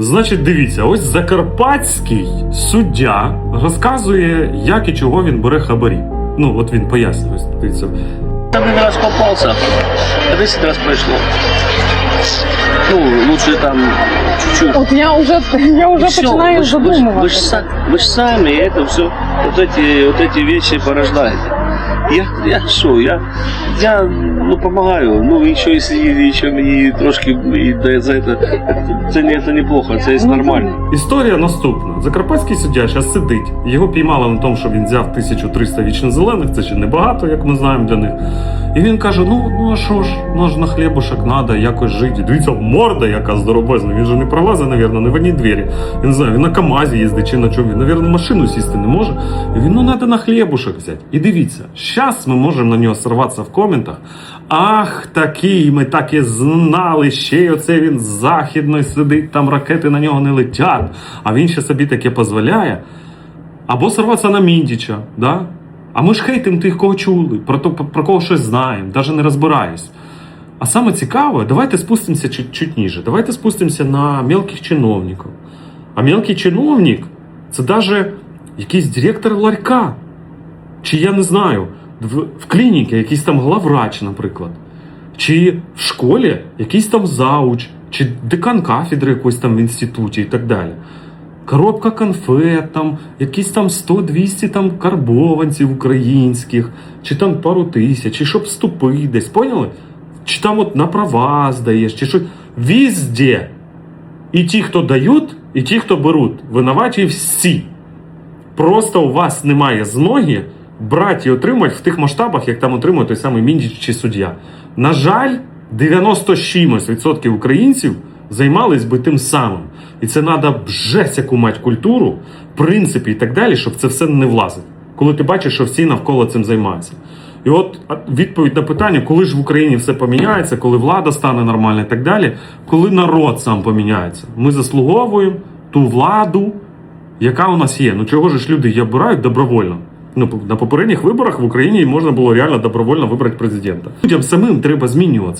Значить, дивіться, ось закарпатський суддя розказує, як і чого він бере хабарі. Ну, от він пояснює. ось Дивіться. Один раз попался, а 10 раз прошло. Ну, лучше там чуть-чуть. От я вже я вже Всё, починаю вы ж- вы ж- Вы, ж задумуватися. са- вы ж сами это все, вот эти, вот эти вещи порождаете. Я, я що, я, я ну, допомагаю. Ну, еще если еще мені трошки і дає за это, це, не, це неплохо, це є нормально. Історія наступна. Закарпатський суддя зараз сидить. Його піймали на тому, що він взяв 1300 вічно зелених, це ще небагато, як ми знаємо для них. І він каже: ну, ну а що ж, ну ж на хлібушек треба якось жити. Дивіться, морда яка здоровезна. Він же не пролазить, навірно, не в одній двері. Я не знаю, він на КАМАЗі їздить чи на чому. Він, навірно, машину сісти не може. І він, ну треба на хлібушек взяти. І дивіться, зараз ми можемо на нього сорватися в коментах. Ах, такий, ми так і знали, ще й оце він з західної сидить, там ракети на нього не летять, а він ще собі таке дозволяє. Або сорватися на Міндіча, да? А ми ж хейтим тих, кого чули, про, то, про кого щось знаємо, навіть не розбираюсь. А саме цікаве, давайте спустимося чуть, чуть ніже. Давайте спустимося на мелких чиновників. А мелкий чиновник це навіть якийсь директор ларька. Чи я не знаю, в, в клініці якийсь там главврач, наприклад. Чи в школі якийсь там зауч, чи декан кафедри якоїсь там в інституті і так далі. Коробка конфет, там, якісь там 100-200 там карбованців українських, чи там пару тисяч, чи щоб вступити десь, поняли? Чи там от на права здаєш, чи що. Везде. І ті, хто дають, і ті, хто беруть. Винуваті всі. Просто у вас немає змоги брати і отримати в тих масштабах, як там отримує той самий Міндіч чи суддя. На жаль, 90 з чимось відсотків українців займались би тим самим. І це треба жесть яку мати культуру, принципи і так далі, щоб це все не влазить. Коли ти бачиш, що всі навколо цим займаються. І от відповідь на питання, коли ж в Україні все поміняється, коли влада стане нормальна і так далі, коли народ сам поміняється. Ми заслуговуємо ту владу, яка у нас є. Ну чого ж люди її обирають добровольно? Ну, на попередніх виборах в Україні можна було реально добровольно вибрати президента. Людям самим треба змінюватися.